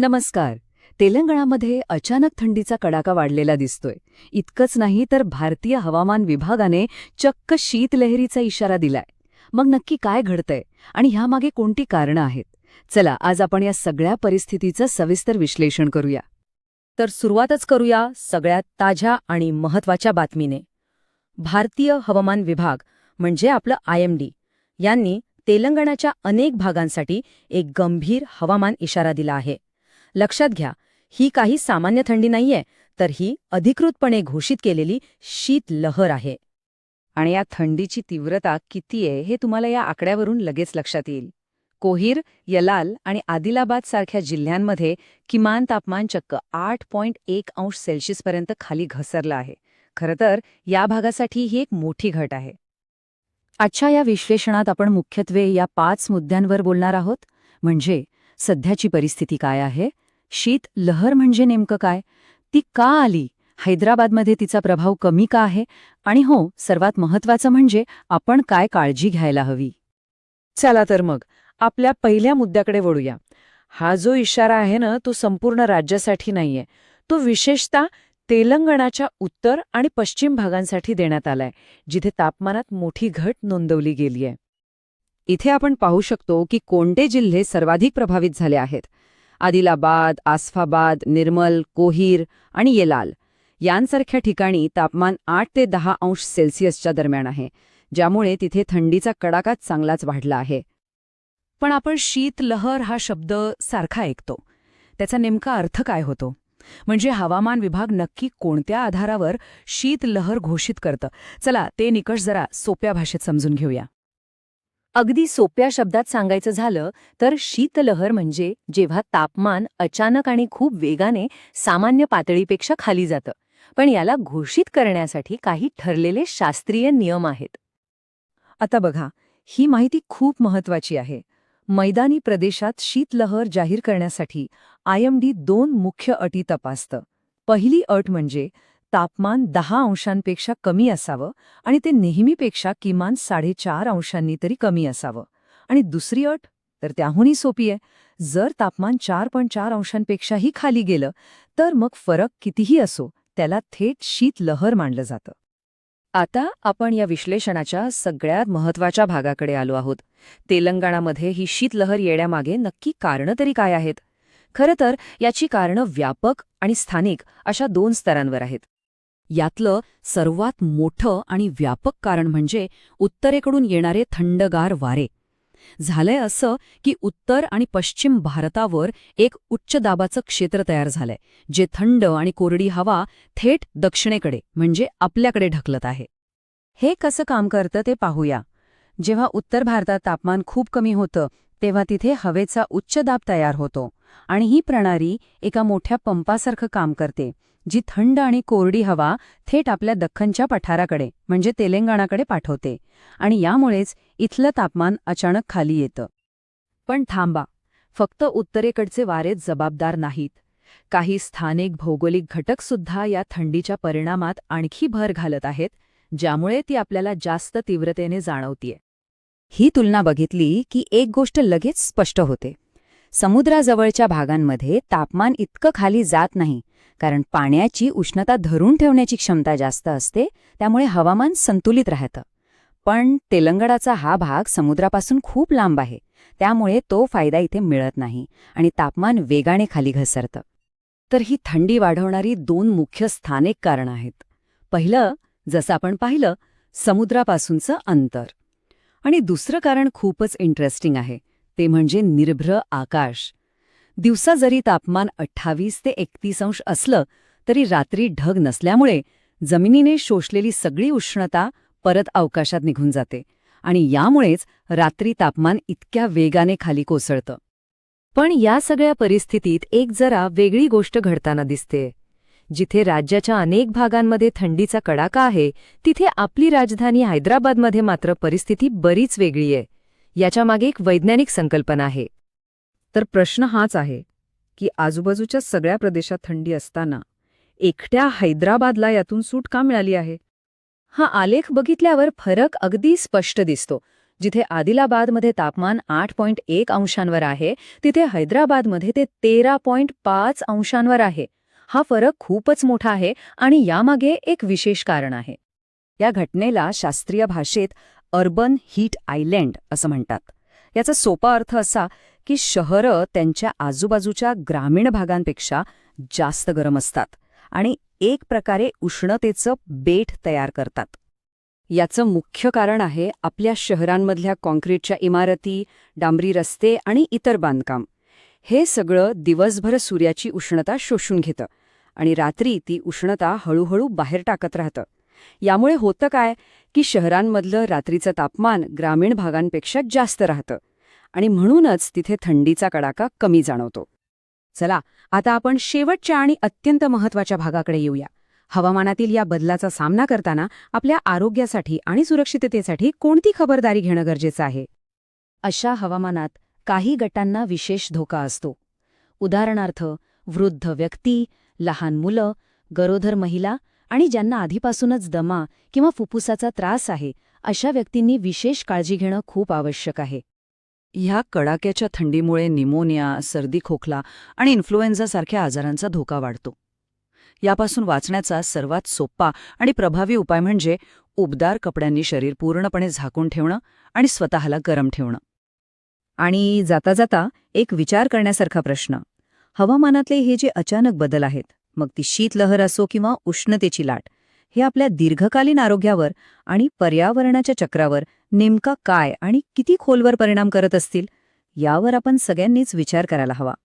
नमस्कार. तेलंगणामध्ये अचानक थंडीचा कडाका वाढलेला दिसतोय. इतकंच नाही तर भारतीय हवामान विभागाने चक्क शीतलहरीचा इशारा दिलाय. मग नक्की काय घडतंय आणि ह्यामागे कोणती कारणं आहेत? चला आज आपण या सगळ्या परिस्थितीचं सविस्तर विश्लेषण करूया. तर सुरुवातच करूया सगळ्यात ताज्या आणि महत्त्वाच्या बातमीने. भारतीय हवामान विभाग म्हणजे आपलं आयएमडी यांनी तेलंगणाच्या अनेक भागांसाठी एक गंभीर हवामान इशारा दिला आहे. लक्षात घ्या ही काही सामान्य थंडी नाहीये तर ही अधिकृतपणे घोषित केलेली शीत लहर आहे. आणि या थंडीची तीव्रता किती आहे हे तुम्हाला या आकड्यावरून लगेच लक्षात येईल. कोहीर यलाल आणि आदिलाबाद सारख्या जिल्ह्यांमध्ये किमान तापमान चक्क आठ पॉइंट एक अंश सेल्सिअसपर्यंत खाली घसरलं आहे. खरं तर या भागासाठी ही एक मोठी घट आहे. आजच्या या विश्लेषणात आपण मुख्यत्वे या पाच मुद्द्यांवर बोलणार आहोत. म्हणजे सध्याची परिस्थिती काय आहे? शीत लहर म्हणजे नेमकं काय? ती का आली? हैदराबादमध्ये तिचा प्रभाव कमी का आहे? आणि हो सर्वात महत्वाचं म्हणजे आपण काय काळजी घ्यायला हवी? चला तर मग आपल्या पहिल्या मुद्द्याकडे वळूया. हा जो इशारा आहे ना तो संपूर्ण राज्यासाठी नाहीये. तो विशेषतः तेलंगणाच्या उत्तर आणि पश्चिम भागांसाठी देण्यात आलाय जिथे तापमानात मोठी घट नोंदवली गेलीय. इथे आपण पाहू शकतो की कोणते जिल्हे सर्वाधिक प्रभावित झाले आहेत. आदिलाबाद आसफाबाद निर्मल कोहीर आणि येलाल. यांसारख्या ठिकाणी तापमान आठ ते दहा अंश सेल्सिअसच्या दरम्यान आहे ज्यामुळे तिथे थंडीचा कडाकाच चांगलाच वाढला आहे. पण आपण शीत लहर हा शब्द सारखा ऐकतो. त्याचा नेमका अर्थ काय होतो? म्हणजे हवामान विभाग नक्की कोणत्या आधारावर शीत लहर घोषित करतं? चला ते निकष जरा सोप्या भाषेत समजून घेऊया. अगदी सोप्या शब्दात सांगायचं झालं तर शीतलहर म्हणजे जेव्हा तापमान अचानक आणि खूप वेगाने सामान्य पातळीपेक्षा खाली जातं. पण याला घोषित करण्यासाठी काही ठरलेले शास्त्रीय नियम आहेत. आता बघा ही माहिती खूप महत्वाची आहे. मैदानी प्रदेशात शीतलहर जाहीर करण्यासाठी आयएमडी दोन मुख्य अटी तपासतं. पहिली अट म्हणजे तापमान दहा अंशांपेक्षा कमी असावं आणि ते नेहमीपेक्षा किमान साडेचार अंशांनी तरी कमी असावं. आणि दुसरी अट तर त्याहूनही सोपी आहे. जर तापमान चार पॉईंट चार अंशांपेक्षाही खाली गेलं तर मग फरक कितीही असो त्याला थेट शीतलहर मानलं जातं. आता आपण या विश्लेषणाच्या सगळ्यात महत्त्वाच्या भागाकडे आलो आहोत. तेलंगणामध्ये ही शीतलहर येण्यामागे नक्की कारणं तरी काय आहेत? खरं तर याची कारणं व्यापक आणि स्थानिक अशा दोन स्तरांवर आहेत. यातलं सर्वात मोठं आणि व्यापक कारण म्हणजे उत्तरेकडून येणारे थंडगार वारे. झालंय असं की उत्तर आणि पश्चिम भारतावर एक उच्च दाबाचं क्षेत्र तयार झालंय जे थंड आणि कोरडी हवा थेट दक्षिणेकडे म्हणजे आपल्याकडे ढकलत आहे. हे कसं काम करतं ते पाहूया. जेव्हा उत्तर भारतात तापमान खूप कमी होतं तेव्हा तिथे हवेचा उच्च दाब तयार होतो आणि ही प्रणाली एका मोठ्या पंपासारखं काम करते जी थंड आणि कोरडी हवा थेट आपल्या दख्खनच्या पठाराकडे म्हणजे तेलंगणाकडे पाठवते. आणि यामुळेच इथलं तापमान अचानक खाली येतं. पण थांबा फक्त उत्तरेकडचे वारे जबाबदार नाहीत. काही स्थानिक भौगोलिक घटकसुद्धा या थंडीच्या परिणामात आणखी भर घालत आहेत ज्यामुळे ती आपल्याला जास्त तीव्रतेने जाणवतीये. ही तुलना बघितली की एक गोष्ट लगेच स्पष्ट होते. समुद्राजवळच्या भागांमध्ये तापमान इतकं खाली जात नाही कारण पाण्याची उष्णता धरून ठेवण्याची क्षमता जास्त असते त्यामुळे हवामान संतुलित राहतं. पण तेलंगणाचा हा भाग समुद्रापासून खूप लांब आहे त्यामुळे तो फायदा इथे मिळत नाही आणि तापमान वेगाने खाली घसरतं. तर ही थंडी वाढवणारी दोन मुख्य स्थानिक कारणं आहेत. पहिलं जसं आपण पाहिलं समुद्रापासूनचं अंतर. आणि दुसरं कारण खूपच इंटरेस्टिंग आहे ते म्हणजे निर्भ्र आकाश. दिवसा जरी तापमान अठ्ठावीस ते एकतीस अंश असलं तरी रात्री ढग नसल्यामुळे जमिनीने शोषलेली सगळी उष्णता परत अवकाशात निघून जाते आणि यामुळेच रात्री तापमान इतक्या वेगाने खाली कोसळतं. पण या सगळ्या परिस्थितीत एक जरा वेगळी गोष्ट घडताना दिसते. जिथे राज्याच्या अनेक भागांमध्ये थंडीचा कडाका आहे तिथे आपली राजधानी हैदराबादमध्ये मात्र परिस्थिती बरीच वेगळी आहे. याच्यामागे एक वैज्ञानिक संकल्पना आहे. तर प्रश्न हाच आहे की आजूबाजूच्या सगळ्या प्रदेशात थंडी असताना एकट्या हैदराबादला यातून सूट का मिळाली आहे? हा आलेख बघितल्यावर फरक अगदी स्पष्ट दिसतो. जिथे आदिलाबादमध्ये तापमान आठ पॉईंट एक अंशांवर आहे तिथे हैदराबादमध्ये ते तेरा पॉईंट पाच अंशांवर आहे. हा फरक खूपच मोठा आहे आणि यामागे एक विशेष कारण आहे. या घटनेला शास्त्रीय भाषेत अर्बन हीट आयलँड असं म्हणतात. याचा सोपा अर्थ असा की शहरं त्यांच्या आजूबाजूच्या ग्रामीण भागांपेक्षा जास्त गरम असतात आणि एक प्रकारे उष्णतेचं बेट तयार करतात. याचं मुख्य कारण आहे आपल्या शहरांमधल्या कॉन्क्रीटच्या इमारती डांबरी रस्ते आणि इतर बांधकाम. हे सगळं दिवसभर सूर्याची उष्णता शोषून घेतं आणि रात्री ती उष्णता हळूहळू बाहेर टाकत राहतं. यामुळे होतं काय की शहरांमधलं रात्रीचं तापमान ग्रामीण भागांपेक्षा जास्त राहतं आणि म्हणूनच तिथे थंडीचा कडाका कमी जाणवतो. चला आता आपण शेवटच्या आणि अत्यंत महत्त्वाच्या भागाकडे येऊया. हवामानातील या बदलाचा सामना करताना आपल्या आरोग्यासाठी आणि सुरक्षिततेसाठी कोणती खबरदारी घेणं गरजेचं आहे? अशा हवामानात काही गटांना विशेष धोका असतो. उदाहरणार्थ वृद्ध व्यक्ती लहान मुलं गरोधर महिला आणि ज्यांना आधीपासूनच दमा किंवा फुफ्फुसाचा त्रास आहे अशा व्यक्तींनी विशेष काळजी घेणं खूप आवश्यक आहे. ह्या कडाक्याच्या थंडीमुळे निमोनिया सर्दी खोकला आणि इन्फ्लुएन्झासारख्या आजारांचा धोका वाढतो. यापासून वाचण्याचा सर्वात सोपा आणि प्रभावी उपाय म्हणजे उबदार कपड्यांनी शरीर पूर्णपणे झाकून ठेवणं आणि स्वतःला गरम ठेवणं. आणि जाता जाता एक विचार करण्यासारखा प्रश्न. हवामानातले हे जे अचानक बदल आहेत मग ती शीतलहर असो किंवा उष्णतेची लाट हे आपल्या दीर्घकालीन आरोग्यावर आणि पर्यावरणाच्या चक्रावर नेमका काय आणि किती खोलवर परिणाम करत असतील यावर आपण सगळ्यांनीच विचार करायला हवा.